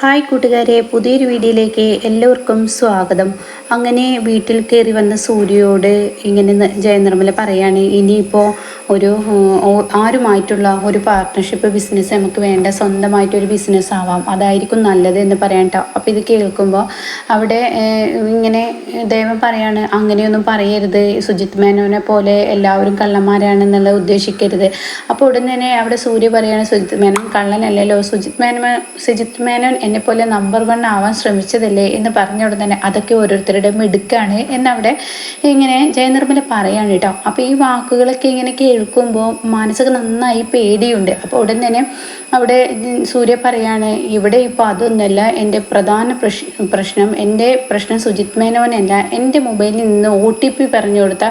Hi കൂട്ടുകാരെ പുതിയൊരു വീഡിയോയിലേക്ക് എല്ലാവർക്കും സ്വാഗതം. അങ്ങനെ വീട്ടിൽ കയറി വന്ന സൂര്യയോട് ഇങ്ങനെ ജയനിർമ്മല പറയാണ് ഇനിയിപ്പോൾ ഒരു ആരുമായിട്ടുള്ള ഒരു പാർട്ട്ണർഷിപ്പ് ബിസിനസ് നമുക്ക് വേണ്ട സ്വന്തമായിട്ടൊരു ബിസിനസ് ആവാം. അതായിരിക്കും നല്ലത് എന്ന് പറയാൻ കേട്ടോ അപ്പോൾ ഇത് കേൾക്കുമ്പോൾ അവിടെ ഇങ്ങനെ ദൈവം പറയാണ് അങ്ങനെയൊന്നും പറയരുത്. സുജിത് മേനോനെ പോലെ എല്ലാവരും കള്ളന്മാരാണെന്നുള്ളത് ഉദ്ദേശിക്കരുത്. അപ്പോൾ ഉടൻ തന്നെ അവിടെ സൂര്യ പറയാണ് സുജിത് മേനോൻ കള്ളനല്ലല്ലോ. സുജിത് മേനോൻ സുജിത് മേനോൻ എന്നെ പോലെ നമ്പർ വൺ ആവാൻ ശ്രമിച്ചതല്ലേ? എന്ന് പറഞ്ഞ ഉടൻ തന്നെ അതൊക്കെ ഓരോരുത്തരുടെ മിടുക്കാണ് എന്നവിടെ ഇങ്ങനെ ജയനിർമ്മല പറയാണ് കേട്ടോ. അപ്പോൾ ഈ വാക്കുകളൊക്കെ ഇങ്ങനെ കേൾക്കുമ്പോൾ മനസ്സൊക്കെ നന്നായി പേടിയുണ്ട്. അപ്പോൾ ഉടൻ തന്നെ അവിടെ സൂര്യ പറയാണ് ഇവിടെ ഇപ്പോൾ അതൊന്നുമല്ല എന്റെ പ്രധാന പ്രശ് പ്രശ്നം എന്റെ പ്രശ്നം സുജിത് മേനോനല്ല എന്റെ മൊബൈലിൽ നിന്ന് ഒ ടി പി പറഞ്ഞു കൊടുത്ത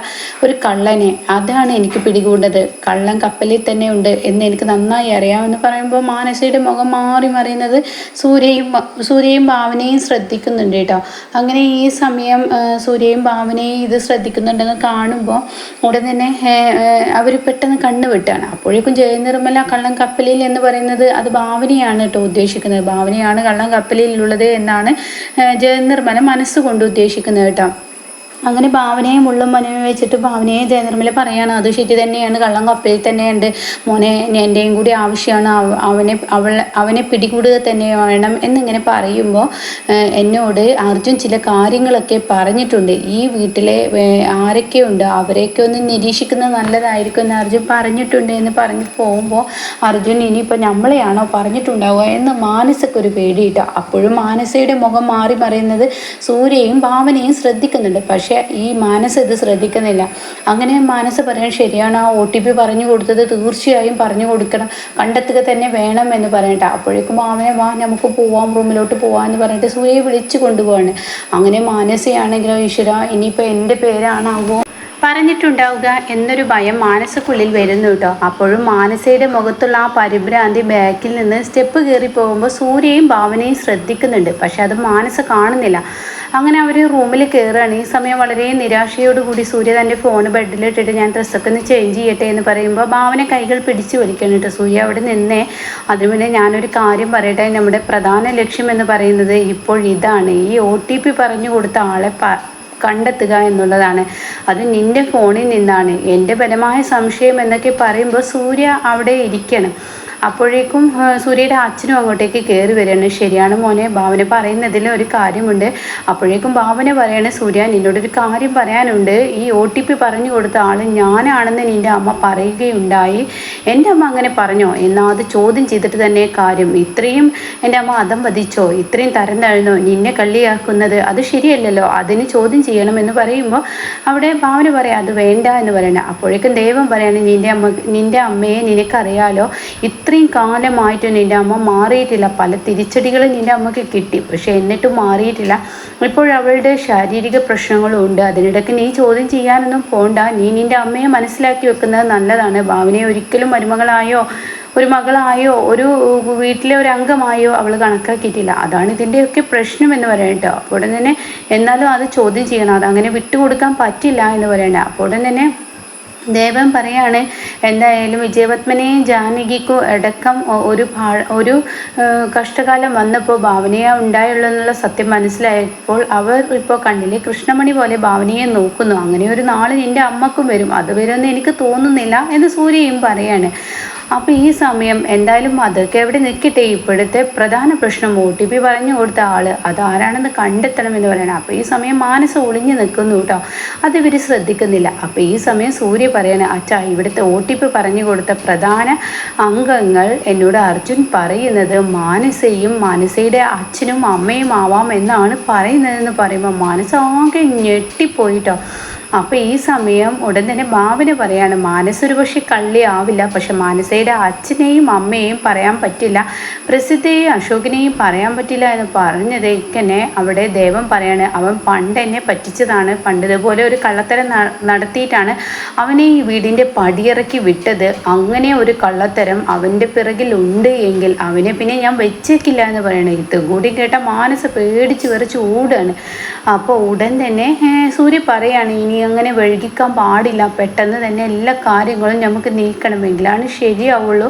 ഒരു കള്ളനെ അതാണ് എനിക്ക് പിടികൂടത് കള്ളൻ കപ്പലിൽ തന്നെ ഉണ്ട് എന്ന് എനിക്ക് നന്നായി അറിയാമെന്ന് പറയുമ്പോൾ മാനസയുടെ മുഖം മാറി മറിയുന്നത് സൂര്യയും സൂര്യയും ഭാവനയും ശ്രദ്ധിക്കുന്നുണ്ട് കേട്ടോ. അങ്ങനെ ഈ സമയം സൂര്യയും ഭാവനയും ഇത് ശ്രദ്ധിക്കുന്നുണ്ടെന്ന് കാണുമ്പോൾ ഉടൻ തന്നെ അവർ പെട്ടെന്ന് കണ്ണു വിട്ടാണ്. അപ്പോഴേക്കും ജയനിർമ്മല കള്ളൻ കപ്പലിൽ എന്ന് പറയുന്നത് അത് ഭാവനയാണ് കേട്ടോ ഉദ്ദേശിക്കുന്നത്. ഭാവനയാണ് കള്ളൻ കപ്പലിലുള്ളത് എന്നാണ് ജയനിർമ്മല മനസ്സുകൊണ്ട് ഉദ്ദേശിക്കുന്നത്. കേട്ടോ. അങ്ങനെ ഭാവനയെ മുള്ളും മനുവും വെച്ചിട്ട് ഭാവനയെ ജയനിർമ്മല പറയാണ് അത് ശരി തന്നെയാണ് കള്ളം കപ്പലിൽ തന്നെയുണ്ട്. മോനെ എന്റെയും കൂടി ആവശ്യമാണ് അവനെ അവൾ അവനെ പിടികൂടുക തന്നെ വേണം എന്നിങ്ങനെ പറയുമ്പോൾ എന്നോട് അർജുൻ ചില കാര്യങ്ങളൊക്കെ പറഞ്ഞിട്ടുണ്ട്. ഈ വീട്ടിലെ ആരൊക്കെ ഉണ്ട് അവരെയൊക്കെ ഒന്ന് നിരീക്ഷിക്കുന്നത് നല്ലതായിരിക്കും എന്ന് അർജുൻ പറഞ്ഞിട്ടുണ്ട് എന്ന് പറഞ്ഞ് പോകുമ്പോൾ അർജുൻ ഇനിയിപ്പോൾ നമ്മളെയാണോ പറഞ്ഞിട്ടുണ്ടാവുക എന്ന് മാനസക്ക് ഒരു പേടിയിട്ട. അപ്പോഴും മാനസയുടെ മുഖം മാറി പറയുന്നത് സൂര്യയും ഭാവനയും ശ്രദ്ധിക്കുന്നുണ്ട്. പക്ഷേ ഈ മാനസ് ഇത് ശ്രദ്ധിക്കുന്നില്ല. അങ്ങനെ മാനസ് പറയാൻ ശരിയാണ് ആ ഒ ടി പി പറഞ്ഞു കൊടുത്തത് തീർച്ചയായും പറഞ്ഞു കൊടുക്കണം. കണ്ടെത്തുക തന്നെ വേണം എന്ന് പറയട്ടെ. അപ്പോഴേക്കും അവനെ വാ നമുക്ക് പോവാം റൂമിലോട്ട് പോവാന്ന് പറഞ്ഞിട്ട് സൂര്യയെ വിളിച്ചു കൊണ്ടുപോവാണ്. അങ്ങനെ മാനസിയാണെങ്കിലോ ഈശ്വര ഇനിയിപ്പോൾ എന്റെ പേരാണാവോ? പറഞ്ഞിട്ടുണ്ടാവുക എന്നൊരു ഭയം മാനസക്കുള്ളിൽ വരുന്നു കേട്ടോ. അപ്പോഴും മാനസയുടെ മുഖത്തുള്ള ആ പരിഭ്രാന്തി ബാക്കിൽ നിന്ന് സ്റ്റെപ്പ് കയറി പോകുമ്പോൾ സൂര്യയും ഭാവനയും ശ്രദ്ധിക്കുന്നുണ്ട്. പക്ഷെ അത് മാനസ കാണുന്നില്ല. അങ്ങനെ അവർ റൂമിൽ കയറുകയാണ് ഈ സമയം വളരെ നിരാശയോടുകൂടി സൂര്യ തന്റെ ഫോൺ ബെഡിലിട്ടിട്ട് ഞാൻ ഡ്രസ്സൊക്കെ ഒന്ന് ചേഞ്ച് ചെയ്യട്ടെ എന്ന് പറയുമ്പോൾ ഭാവന കൈകൾ പിടിച്ചു വലിക്കണം കേട്ടോ. സൂര്യ അവിടെ നിന്നേ. അതിനു മുന്നേ ഞാനൊരു കാര്യം പറയട്ടെ. നമ്മുടെ പ്രധാന ലക്ഷ്യം എന്ന് പറയുന്നത് ഇപ്പോൾ ഇതാണ്. ഈ ഒ ടി പി പറഞ്ഞു കൊടുത്ത ആളെ കണ്ടെത്തുക എന്നുള്ളതാണ്. അത് നിന്റെ ഫോണിൽ നിന്നാണ്. എന്റെ ബലമായ സംശയം എന്നൊക്കെ പറയുമ്പോൾ സൂര്യ അവിടെ ഇരിക്കണം. അപ്പോഴേക്കും സൂര്യയുടെ അച്ഛനും അങ്ങോട്ടേക്ക് കയറി വരികയാണ്. ശരിയാണ് മോനെ ഭാവന പറയുന്നതിൽ ഒരു കാര്യമുണ്ട്. അപ്പോഴേക്കും ഭാവന പറയാണ് സൂര്യ നിന്നോടൊരു കാര്യം പറയാനുണ്ട്. ഈ ഒ ടി പി പറഞ്ഞു കൊടുത്ത ആൾ ഞാനാണെന്ന് നിന്റെ അമ്മ പറയുകയുണ്ടായി. എന്റെ അമ്മ അങ്ങനെ പറഞ്ഞോ? എന്നാൽ അത് ചോദ്യം ചെയ്തിട്ട് തന്നെ കാര്യം. ഇത്രയും എന്റെ അമ്മ അതം വധിച്ചോ? ഇത്രയും തരം തഴുന്നോ നിന്നെ കള്ളിയാക്കുന്നത് അത് ശരിയല്ലല്ലോ. അതിന് ചോദ്യം ചെയ്യണമെന്ന് പറയുമ്പോൾ അവിടെ ഭാവന പറയാം അത് വേണ്ട എന്ന് പറയണേ. അപ്പോഴേക്കും ദൈവം പറയാണ് നിന്റെ അമ്മ നിന്റെ അമ്മയെ നിനക്കറിയാലോ? ഇത്രയും കാലമായിട്ട് നിന്റെ അമ്മ മാറിയിട്ടില്ല. പല തിരിച്ചടികളും നിന്റെ അമ്മയ്ക്ക് കിട്ടി. പക്ഷെ എന്നിട്ടും മാറിയിട്ടില്ല. ഇപ്പോൾ അവളുടെ ശാരീരിക പ്രശ്നങ്ങളും ഉണ്ട് അതിനിടയ്ക്ക് നീ ചോദ്യം ചെയ്യാനൊന്നും പോണ്ട. നീ നിന്റെ അമ്മയെ മനസ്സിലാക്കി വെക്കുന്നത് നല്ലതാണ്. ഭാവനയെ ഒരിക്കലും മരുമകളായോ ഒരു മകളായോ ഒരു വീട്ടിലെ ഒരു അംഗമായോ അവൾ കണക്കാക്കിയിട്ടില്ല. അതാണ് ഇതിന്റെയൊക്കെ പ്രശ്നം എന്ന് പറയട്ടോ അപ്പോൾ തന്നെ എന്നാലും അത് ചോദ്യം ചെയ്യണം. അത് അങ്ങനെ വിട്ടുകൊടുക്കാൻ പറ്റില്ല എന്ന് പറയണ്ട അപ്പോൾ തന്നെ ദേവൻ പറയാണ് എന്തായാലും വിജയപത്മനെയും ജാനകിക്കും അടക്കം ഒരു ഒരു കഷ്ടകാലം വന്നപ്പോൾ ഭാവനയെ ഉണ്ടായുള്ളൂ സത്യം മനസ്സിലായപ്പോൾ അവർ ഇപ്പോൾ കണ്ണിലെ കൃഷ്ണമണി പോലെ ഭാവനയെ നോക്കുന്നു. അങ്ങനെ ഒരു നാൾ നിന്റെ അമ്മക്കും വരും. അത് വരുമെന്ന് എനിക്ക് തോന്നുന്നില്ല എന്ന് സൂര്യയും പറയാണ്. അപ്പോൾ ഈ സമയം എന്തായാലും അതൊക്കെ എവിടെ നിൽക്കട്ടെ? ഇപ്പോഴത്തെ പ്രധാന പ്രശ്നം ഒ ടി പി പറഞ്ഞു കൊടുത്ത ആൾ അതാരാണെന്ന് കണ്ടെത്തണം എന്ന് പറയണം അപ്പോൾ ഈ സമയം മാനസ ഒളിഞ്ഞു നിൽക്കുന്നു കേട്ടോ. അത് ഇവർ ശ്രദ്ധിക്കുന്നില്ല. അപ്പോൾ ഈ സമയം സൂര്യ പറയാണ് അച്ഛാ ഇവിടുത്തെ ഒ ടി പി പറഞ്ഞു കൊടുത്ത പ്രധാന അംഗങ്ങൾ എന്നോട് അർജുൻ പറയുന്നത് മാനസയും മാനസയുടെ അച്ഛനും അമ്മയും ആവാം എന്നാണ് പറയുന്നതെന്ന് പറയുമ്പോൾ മാനസ ആകെ ഞെട്ടിപ്പോയിട്ടോ അപ്പോൾ ഈ സമയം ഉടൻ തന്നെ മാവിനെ പറയാണ്. മാനസ് ഒരു പക്ഷേ കള്ളി ആവില്ല. പക്ഷെ മാനസയുടെ അച്ഛനെയും അമ്മയെയും പറയാൻ പറ്റില്ല. പ്രസിദ്ധയെയും അശോകിനെയും പറയാൻ പറ്റില്ല എന്ന് പറഞ്ഞത് ഇക്കനെ അവിടെ ദേവം പറയാണ്. അവൻ പണ്ട് എന്നെ പറ്റിച്ചതാണ്. പണ്ട് ഇതുപോലെ ഒരു കള്ളത്തരം നടത്തിയിട്ടാണ് അവനെ ഈ വീടിന്റെ പടിയിറക്കി വിട്ടത്. അങ്ങനെ ഒരു കള്ളത്തരം അവന്റെ പിറകിൽ ഉണ്ട് എങ്കിൽ അവനെ പിന്നെ ഞാൻ വെച്ചേക്കില്ല എന്ന് പറയണേ. ഇത് കൂടി കേട്ട മാനസ പേടിച്ച് വിറച്ച് ഓടുകയാണ്. അപ്പോൾ ഉടൻ തന്നെ സൂര്യ പറയാണ് ഇനി അങ്ങനെ വഴുകിക്കാൻ പാടില്ല. പെട്ടെന്ന് തന്നെ എല്ലാ കാര്യങ്ങളും നമുക്ക് നീക്കണമെങ്കിലാണ് ശരിയാവുള്ളൂ.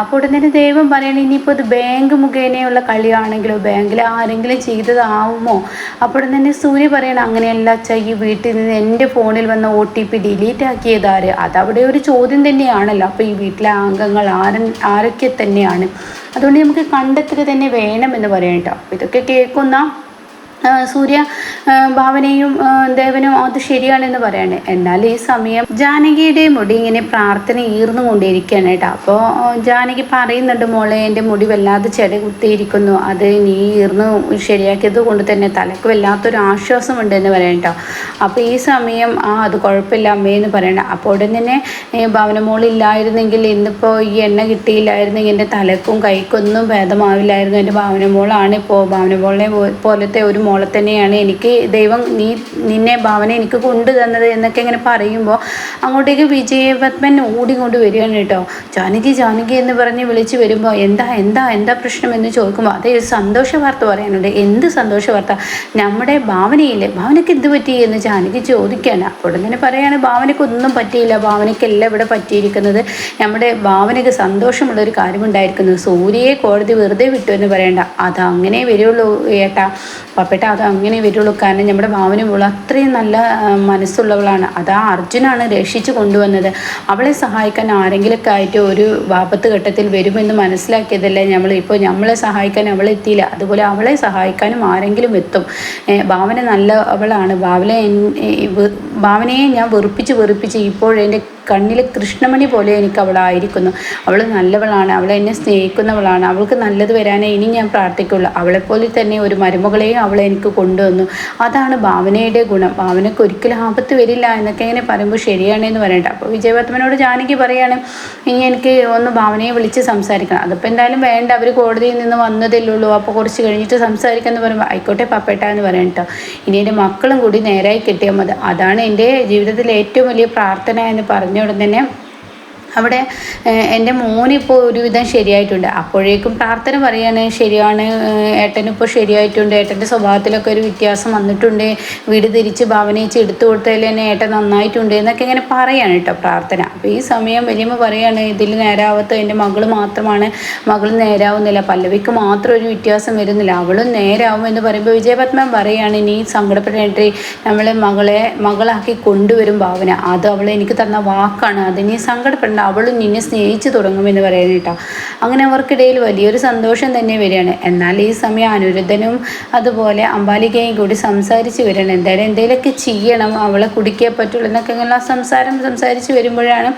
അപ്പോൾ ഉടനെ തന്നെ ദൈവം പറയണം ഇനിയിപ്പോൾ ഇത് ബാങ്ക് മുഖേനയുള്ള കളിയാണെങ്കിലോ ബാങ്കിൽ ആരെങ്കിലും ചെയ്തതാവുമോ? അപ്പോൾ തന്നെ സൂര്യ പറയണം അങ്ങനെയല്ല അച്ഛാ ഈ വീട്ടിൽ നിന്ന് എന്റെ ഫോണിൽ വന്ന ഒ ടി പി ഡിലീറ്റ് ആക്കിയതാര്? അതവിടെ ഒരു ചോദ്യം തന്നെയാണല്ലോ. അപ്പോൾ ഈ വീട്ടിലെ അംഗങ്ങൾ ആര ആരൊക്കെ തന്നെയാണ്? അതുകൊണ്ട് നമുക്ക് കണ്ടെത്തുക തന്നെ വേണമെന്ന് പറയാം കേട്ടോ ഇതൊക്കെ കേൾക്കുന്ന സൂര്യ ഭാവനയും ദേവനും അത് ശരിയാണെന്ന് പറയണേ. എന്നാൽ ഈ സമയം ജാനകിയുടെ മുടി ഇങ്ങനെ പ്രാർത്ഥന ഈർന്നു കൊണ്ടിരിക്കുകയാണ് കേട്ടോ. അപ്പോൾ ജാനകി പറയുന്നുണ്ട് മോളെ എന്റെ മുടി വല്ലാതെ ചെടി കുത്തിയിരിക്കുന്നു അത് നീ ഈർന്ന് ശരിയാക്കിയത് കൊണ്ട് തന്നെ തലക്ക് വല്ലാത്തൊരു ആശ്വാസമുണ്ട് എന്ന് പറയാം കേട്ടോ. അപ്പോൾ ഈ സമയം ആ അത് കുഴപ്പമില്ല അമ്മയെന്ന് പറയണ്ട അപ്പോൾ ഉടൻ തന്നെ ഭവന മോളില്ലായിരുന്നെങ്കിൽ ഇന്നിപ്പോൾ ഈ എണ്ണ കിട്ടിയില്ലായിരുന്നെങ്കിൽ എന്റെ തലക്കും കൈക്കൊന്നും ഭേദമാവില്ലായിരുന്നു. എന്റെ ഭവന മോളാണ് ഇപ്പോൾ. ഭവന മോളിനെ പോലത്തെ ഒരു മോളെ തന്നെയാണ് എനിക്ക് ദൈവം നീ നിന്നെ ഭാവന എനിക്ക് കൊണ്ടു തന്നത് എന്നൊക്കെ ഇങ്ങനെ പറയുമ്പോൾ അങ്ങോട്ടേക്ക് വിജയപത്മൻ ഓടിക്കൊണ്ട് വരികയാണ് കേട്ടോ. ജാനകി ജാനകി എന്ന് പറഞ്ഞ് വിളിച്ച് വരുമ്പോൾ എന്താ എന്താ എന്താ പ്രശ്നം എന്ന് ചോദിക്കുമ്പോൾ അതേ സന്തോഷ വാർത്ത പറയാനുണ്ട്. എന്ത് സന്തോഷ വാർത്ത? നമ്മുടെ ഭാവനയില്ലേ? ഭാവനയ്ക്ക് എന്ത് പറ്റി എന്ന് ജാനകി ചോദിക്കുകയാണ്. അപ്പോൾ തന്നെ പറയുകയാണ് ഭാവനയ്ക്ക് ഒന്നും പറ്റിയില്ല. ഭാവനയ്ക്കല്ല ഇവിടെ പറ്റിയിരിക്കുന്നത്. നമ്മുടെ ഭാവനയ്ക്ക് സന്തോഷമുള്ളൊരു കാര്യമുണ്ടായിരിക്കുന്നു സൂര്യയെ കോടതി വെറുതെ വിട്ടു എന്ന് പറയണ്ട. അത് അങ്ങനെ വരുള്ളൂ ഏട്ടാ. പപ്പേട്ട അത് അങ്ങനെ വരുള്ളൂ. കാരണം നമ്മുടെ ഭാവന പോലും അത്രയും നല്ല മനസ്സുള്ളവളാണ്. അത് ആ അർജുനാണ് രക്ഷിച്ചു കൊണ്ടുവന്നത്. അവളെ സഹായിക്കാൻ ആരെങ്കിലൊക്കെ ആയിട്ട് ഒരു വാപത്ത് ഘട്ടത്തിൽ വരുമെന്ന് മനസ്സിലാക്കിയതല്ലേ നമ്മൾ ഇപ്പോൾ നമ്മളെ സഹായിക്കാൻ അവൾ എത്തിയില്ല. അതുപോലെ അവളെ സഹായിക്കാനും ആരെങ്കിലും എത്തും. ഭാവന നല്ല അവളാണ് ഭാവന ഭാവനയെ ഞാൻ വെറുപ്പിച്ച് വെറുപ്പിച്ച് ഇപ്പോഴെന്റെ കണ്ണിൽ കൃഷ്ണമണി പോലെ എനിക്ക് അവളായിരിക്കുന്നു. അവൾ നല്ലവളാണ്. അവൾ എന്നെ സ്നേഹിക്കുന്നവളാണ്. അവൾക്ക് നല്ലത് വരാനേ ഇനി ഞാൻ പ്രാർത്ഥിക്കുള്ളൂ. അവളെപ്പോലെ തന്നെ ഒരു മരുമകളെയും അവളെ എനിക്ക് കൊണ്ടുവന്നു. അതാണ് ഭാവനയുടെ ഗുണം. ഭാവനയ്ക്ക് ഒരിക്കലും ആപത്ത് വരില്ല എന്നൊക്കെ ഇങ്ങനെ പറയുമ്പോൾ ശരിയാണെന്ന് പറയണ്ട. അപ്പോൾ വിജയപത്മനോട് ജാനകി പറയാണ് ഇനി എനിക്ക് ഒന്ന് ഭാവനയെ വിളിച്ച് സംസാരിക്കണം. അതിപ്പോൾ എന്തായാലും വേണ്ട. അവർ കോടതിയിൽ നിന്ന് വന്നതല്ലുള്ളൂ അപ്പോൾ കുറച്ച് കഴിഞ്ഞിട്ട് സംസാരിക്കാമെന്ന് പറയുമ്പോൾ ആയിക്കോട്ടെ പപ്പേട്ട എന്ന് പറയണം കേട്ടോ. ഇനി എന്റെ മക്കളും കൂടി നേരായി കിട്ടിയാൽ മതി. അതാണ് എന്റെ ജീവിതത്തിലെ ഏറ്റവും വലിയ പ്രാർത്ഥന എന്ന് പറഞ്ഞു ഉടൻ തന്നെ അവിടെ എന്റെ മോനിപ്പോൾ ഒരുവിധം ശരിയായിട്ടുണ്ട്. അപ്പോഴേക്കും പ്രാർത്ഥന പറയാണ് ശരിയാണ് ഏട്ടനിപ്പോൾ ശരിയായിട്ടുണ്ട്. ഏട്ടന്റെ സ്വഭാവത്തിലൊക്കെ ഒരു വ്യത്യാസം വന്നിട്ടുണ്ട്. വീട് തിരിച്ച് ഭാവനയിച്ച് എടുത്തു കൊടുത്തതിൽ തന്നെ ഏട്ടൻ നന്നായിട്ടുണ്ട് എന്നൊക്കെ ഇങ്ങനെ പറയാണ് കേട്ടോ പ്രാർത്ഥന. അപ്പോൾ ഈ സമയം വലിയമ്മ പറയാണ് ഇതിൽ നേരാവത്ത് എന്റെ മകൾ മാത്രമാണ്. മകൾ നേരാവുന്നില്ല. പല്ലവിക്ക് മാത്രം ഒരു വ്യത്യാസം വരുന്നില്ല. അവളും നേരാവും എന്ന് പറയുമ്പോൾ വിജയപത്മൻ പറയാണ് നീ സങ്കടപ്പെടേണ്ടി. നമ്മളെ മകളെ മകളാക്കി കൊണ്ടുവരും ഭാവന. അത് അവൾ എനിക്ക് തന്ന വാക്കാണ്. അതിനി സങ്കടപ്പെടേണ്ട. അവളും നിന്നെ സ്നേഹിച്ചു തുടങ്ങുമെന്ന് പറയാൻ അങ്ങനെ അവർക്കിടയിൽ വലിയൊരു സന്തോഷം തന്നെ വരികയാണ്. എന്നാൽ ഈ സമയം അനിരുദ്ധനും അതുപോലെ അമ്പാലികയും കൂടി സംസാരിച്ച് വരികയാണ്. എന്തായാലും എന്തെങ്കിലുമൊക്കെ ചെയ്യണം അവളെ കുടിക്കേ പറ്റുള്ളൂ എന്നൊക്കെ ഇങ്ങനെ സംസാരം സംസാരിച്ച് വരുമ്പോഴാണ്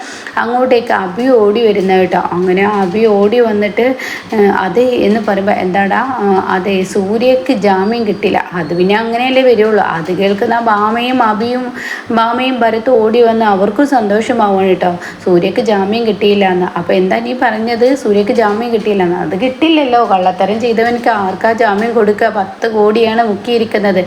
അങ്ങോട്ടേക്ക് അഭി ഓടി വരുന്നത് കേട്ടോ. അങ്ങനെ അഭി ഓടി വന്നിട്ട് അതെ എന്ന് പറയുമ്പോൾ എന്താടാ അതെ സൂര്യക്ക് ജാമ്യം കിട്ടില്ല. അത് പിന്നെ അങ്ങനെയല്ലേ വരുള്ളൂ. അത് കേൾക്കുന്ന ബാമയും അഭിയും ബാമയും ഭരത്തും ഓടി വന്ന് അവർക്കും സന്തോഷമാവാണ് കേട്ടോ. സൂര്യക്ക് ജാമ്യം കിട്ടിയില്ല എന്ന് അപ്പോൾ എന്താ നീ പറഞ്ഞത്? സൂര്യക്ക് ജാമ്യം കിട്ടിയില്ല എന്ന് അത് കിട്ടില്ലല്ലോ. കള്ളത്തരം ചെയ്തവനക്ക് ആർക്കാ ജാമ്യം കൊടുക്കുക? പത്ത് കോടിയാണ് മുക്കിയിരിക്കുന്നത്.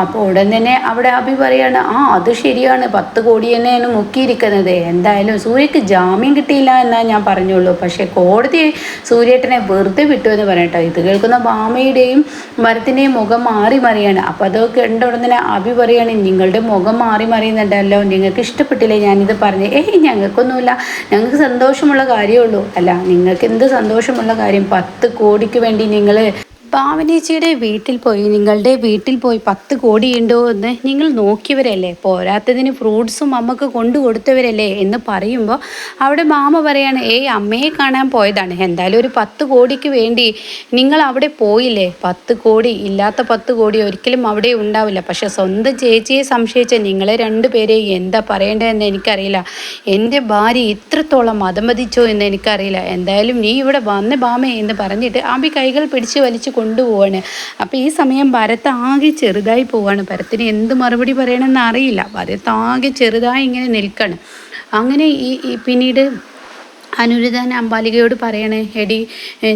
അപ്പോൾ ഉടൻ തന്നെ അവിടെ അഭി പറയാണ് ആ അത് ശരിയാണ്. പത്ത് കോടി തന്നെയാണ് മുക്കിയിരിക്കുന്നത്. എന്തായാലും സൂര്യക്ക് ജാമ്യം കിട്ടിയില്ല എന്നാ ഞാൻ പറഞ്ഞുള്ളൂ. പക്ഷേ കോടതി സൂര്യേട്ടനെ വെറുതെ വിട്ടു എന്ന് പറയട്ടോ. ഇത് കേൾക്കുന്ന ഭാമയുടെയും മരത്തിന്റെയും മുഖം മാറി മറിയാണ്. അപ്പോൾ അതൊക്കെ ഉണ്ട് ഉടൻ തന്നെ അഭി പറയാണ് നിങ്ങളുടെ മുഖം മാറി മറിയുന്നുണ്ടല്ലോ. നിങ്ങൾക്ക് ഇഷ്ടപ്പെട്ടില്ലേ ഞാനിത് പറഞ്ഞു? ഏയ് ഞങ്ങൾക്കൊന്നുമില്ല. ഞങ്ങൾക്ക് സന്തോഷമുള്ള കാര്യമുള്ളൂ അല്ല നിങ്ങൾക്ക് എന്ത് സന്തോഷമുള്ള കാര്യം? പത്ത് കോടിക്ക് വേണ്ടി നിങ്ങൾ ഭാവനേച്ചിയുടെ വീട്ടിൽ പോയി നിങ്ങളുടെ വീട്ടിൽ പോയി പത്ത് കോടി ഉണ്ടോ എന്ന് നിങ്ങൾ നോക്കിയവരല്ലേ? പോരാത്തതിന് ഫ്രൂട്ട്സും അമ്മയ്ക്ക് കൊണ്ടു കൊടുത്തവരല്ലേ എന്ന് പറയുമ്പോൾ അവിടെ മാമ പറയാണ് ഏയ് അമ്മയെ കാണാൻ പോയതാണ്. എന്തായാലും ഒരു പത്ത് കോടിക്ക് വേണ്ടി നിങ്ങൾ അവിടെ പോയില്ലേ? പത്ത് കോടി ഇല്ലാത്ത പത്ത് കോടി ഒരിക്കലും അവിടെ ഉണ്ടാവില്ല. പക്ഷെ സ്വന്തം ചേച്ചിയെ സംശയിച്ച നിങ്ങളെ രണ്ടുപേരെ എന്താ പറയേണ്ടതെന്ന് എനിക്കറിയില്ല. എന്റെ ഭാര്യ ഇത്രത്തോളം മതം മതിച്ചോ എന്ന് എനിക്കറിയില്ല. എന്തായാലും നീ ഇവിടെ വന്ന് ബാമേ എന്ന് പറഞ്ഞിട്ട് ആമ്പി കൈകൾ പിടിച്ച് വലിച്ചു കൊണ്ടുപോവാണ്. അപ്പോൾ ഈ സമയം ഭരത് ആകെ ചെറുതായി പോവാണ്. ഭരത്തിന് എന്ത് മറുപടി പറയണമെന്ന് അറിയില്ല. ഭരത് ആകെ ചെറുതായി ഇങ്ങനെ നിൽക്കണം. അങ്ങനെ ഈ പിന്നീട് അനുരുദ്ധൻ അമ്പാലികയോട് പറയണേ എടി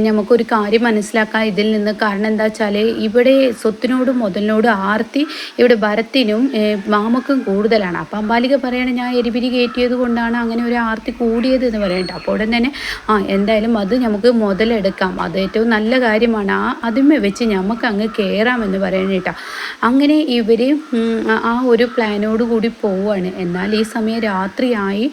നമുക്കൊരു കാര്യം മനസ്സിലാക്കാം ഇതിൽ നിന്ന് കാരണം എന്താ വെച്ചാൽ ഇവിടെ സ്വത്തിനോടും മുതലിനോടും ആർത്തി ഇവിടെ ഭരത്തിനും മാമക്കും കൂടുതലാണ്. അപ്പം അമ്പാലിക പറയണേ ഞാൻ എരിപിരി കയറ്റിയത് കൊണ്ടാണ് അങ്ങനെ ഒരു ആർത്തി കൂടിയത് എന്ന് പറയണ്ട അപ്പോൾ ഉടൻ തന്നെ ആ എന്തായാലും അത് നമുക്ക് മുതലെടുക്കാം. അത് ഏറ്റവും നല്ല കാര്യമാണ്. ആ അതിമ്മ വെച്ച് നമുക്ക് അങ്ങ് കയറാമെന്ന് പറയണേട്ടാ അങ്ങനെ ഇവർ ആ ഒരു പ്ലാനോട് കൂടി പോവുകയാണ് എന്നാൽ ഈ സമയം രാത്രിയായി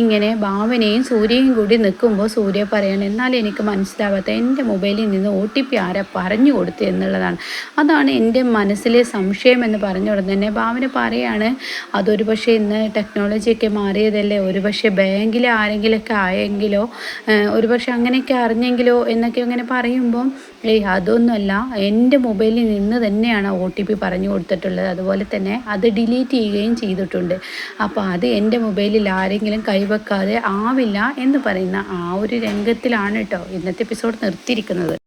ഇങ്ങനെ ഭാവനയും സൂര്യയും കൂടി നിൽക്കുമ്പോൾ സൂര്യ പറയാണ് എന്നാൽ എനിക്ക് മനസ്സിലാവാത്ത എന്റെ മൊബൈലിൽ നിന്ന് ഒ ടി പി ആരാ പറഞ്ഞു കൊടുത്തു എന്നുള്ളതാണ്. അതാണ് എന്റെ മനസ്സിലെ സംശയം എന്ന് പറഞ്ഞു ഉടൻ തന്നെ ഭാവന പറയാണ് അതൊരു പക്ഷേ ഇന്ന് ടെക്നോളജിയൊക്കെ മാറിയതല്ലേ? ഒരു പക്ഷേ ബാങ്കിൽ ആരെങ്കിലൊക്കെ ആയെങ്കിലോ ഒരു പക്ഷേ അങ്ങനെയൊക്കെ അറിഞ്ഞെങ്കിലോ എന്നൊക്കെ അങ്ങനെ പറയുമ്പം ഏയ് അതൊന്നുമല്ല. എന്റെ മൊബൈലിൽ നിന്ന് തന്നെയാണ് ഒ ടി പി പറഞ്ഞു കൊടുത്തിട്ടുള്ളത്. അതുപോലെ തന്നെ അത് ഡിലീറ്റ് ചെയ്യുകയും ചെയ്തിട്ടുണ്ട്. അപ്പോൾ അത് എന്റെ മൊബൈലിൽ ആരെങ്കിലും കൈവെക്കാതെ ആവില്ല എന്ന് പറയുന്ന ആ ഒരു രംഗത്തിലാണ് കേട്ടോ ഇന്നത്തെ എപ്പിസോഡ് നിർത്തിയിരിക്കുന്നത്.